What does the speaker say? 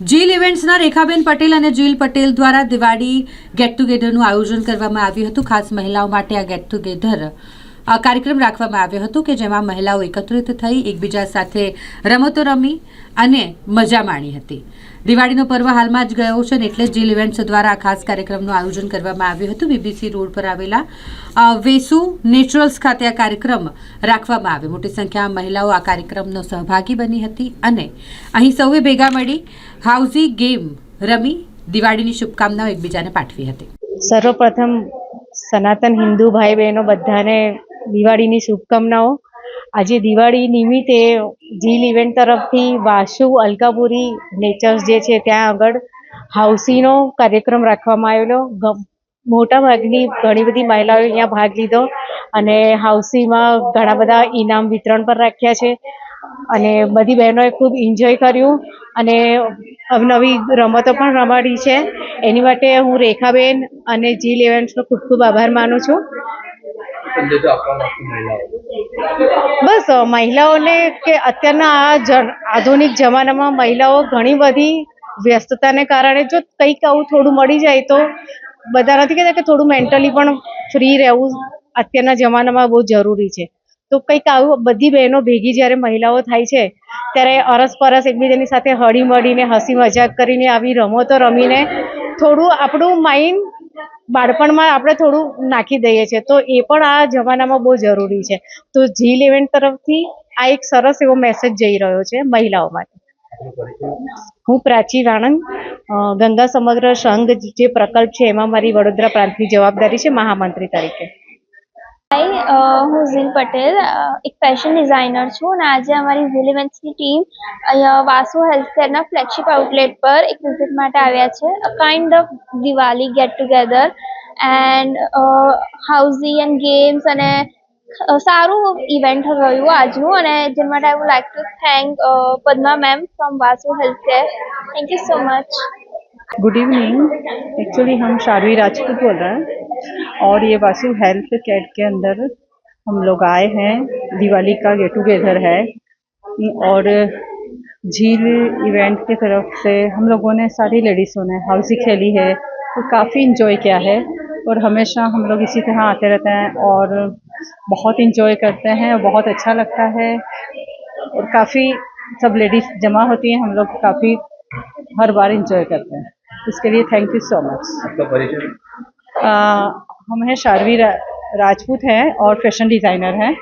જીલ ઇવેન્ટ્સના રેખાબેન પટેલ અને જીલ પટેલ દ્વારા દિવાળી ગેટ ટુગેધરનું આયોજન કરવામાં આવ્યું હતું. ખાસ મહિલાઓ માટે આ ગેટ ટુગેધર કાર્યક્રમ રાખવામાં આવ્યો હતો કે જેમાં મહિલાઓ એકત્રિત થઈ એકબીજા સાથે રમતો રમી અને મજા માણી હતી. દિવાળીનો પર્વ હાલમાં જ ગયો છે ને એટલે જ જીલ ઇવેન્ટ્સ દ્વારા ખાસ કાર્યક્રમનું આયોજન કરવામાં આવ્યું હતું. બીબીસી રોડ પર આવેલા વેસુ નેચરલ્સ ખાતે આ કાર્યક્રમ રાખવામાં આવ્યો. મોટી સંખ્યામાં મહિલાઓ આ કાર્યક્રમનો સહભાગી બની હતી અને અહીં સૌએ ભેગા મળી હાઉઝી ગેમ રમી દિવાળીની શુભકામનાઓ એકબીજાને પાઠવી હતી. સર્વપ્રથમ સનાતન હિન્દુ ભાઈ બહેનો બધાને દિવાળીની શુભકામનાઓ. આજે દિવાળી નિમિત્તે જીલ ઇવેન્ટ તરફથી વાસુ, અલકાપુરી, નેચર્સ જે છે ત્યાં આગળ હાઉસીનો કાર્યક્રમ રાખવામાં આવેલો. મોટા ભાગની ઘણી બધી મહિલાઓએ અહીંયા ભાગ લીધો અને હાઉસીમાં ઘણા બધા ઇનામ વિતરણ પણ રાખ્યા છે અને બધી બહેનોએ ખૂબ એન્જોય કર્યું અને અવનવી રમતો પણ રમાડી છે. એની માટે હું રેખાબેન અને જીલ ઇવેન્ટ્સનો ખૂબ ખૂબ આભાર માનું છું. બસ મહિલાઓને કે અત્યારના આ આધુનિક જમાનામાં મહિલાઓ ઘણી બધી વ્યસ્તતાને કારણે જો કંઈક આવું થોડું મળી જાય તો બધા નથી કહેતા કે થોડું મેન્ટલી પણ ફ્રી રહેવું અત્યારના જમાનામાં બહુ જરૂરી છે. તો કંઈક આવું બધી બહેનો ભેગી જ્યારે મહિલાઓ થાય છે, ત્યારે અરસપરસ એકબીજાની સાથે હળી મળીને હસી મજાક કરીને આવી રમતો રમીને થોડું આપણું માઇન્ડ બાળપણમાં આપણે થોડું નાખી દઈએ છીએ. તો એ પણ આ જમાનામાં બહુ જરૂરી છે. તો જી ઇવેન્ટ તરફથી આ એક સરસ એવો મેસેજ જઈ રહ્યો છે મહિલાઓ માટે. હું પ્રાચી વાણંદ ગંગા સમગ્ર સંઘ જે પ્રકલ્પ છે એમાં મારી વડોદરા પ્રાંતની જવાબદારી છે મહામંત્રી તરીકે. હાય અ, હું ઝીલ પટેલ અ, એક ફેશન ડિઝાઇનર છું અને આજે અમારી ઝીલ ઇવેન્ટ્સની ટીમ અહીંયા વાસુ હેલ્થકેરના ફ્લેગશિપ આઉટલેટ પર એક વિઝિટ માટે આવ્યા છે a kind of Diwali get together and housie and games અને અ, સારું ઇવેન્ટ રહ્યું આજનું અને જેના માટે I would like to thank Padma ma'am from Vasu healthcare thank you so much good evening actually हम शारवी राजपूत बोल रहे हैं और ये वासु हेल्थ कैट के अंदर हम लोग आए हैं। दिवाली का गेट टुगेदर है। और झील इवेंट की तरफ़ से हम लोगों ने सारी लेडीज़ों ने हाउसी खेली है। तो काफ़ी इन्जॉय किया है। और हमेशा हम लोग इसी तरह आते रहते हैं और बहुत इन्जॉय करते हैं बहुत अच्छा लगता है। और काफ़ी सब लेडीज़ जमा होती हैं, हम लोग काफ़ी हर बार इंजॉय करते हैं। इसके लिए थैंक यू सो मच आपका परिचय? हम हैं शारवी रा, राजपूत हैं और फैशन डिज़ाइनर हैं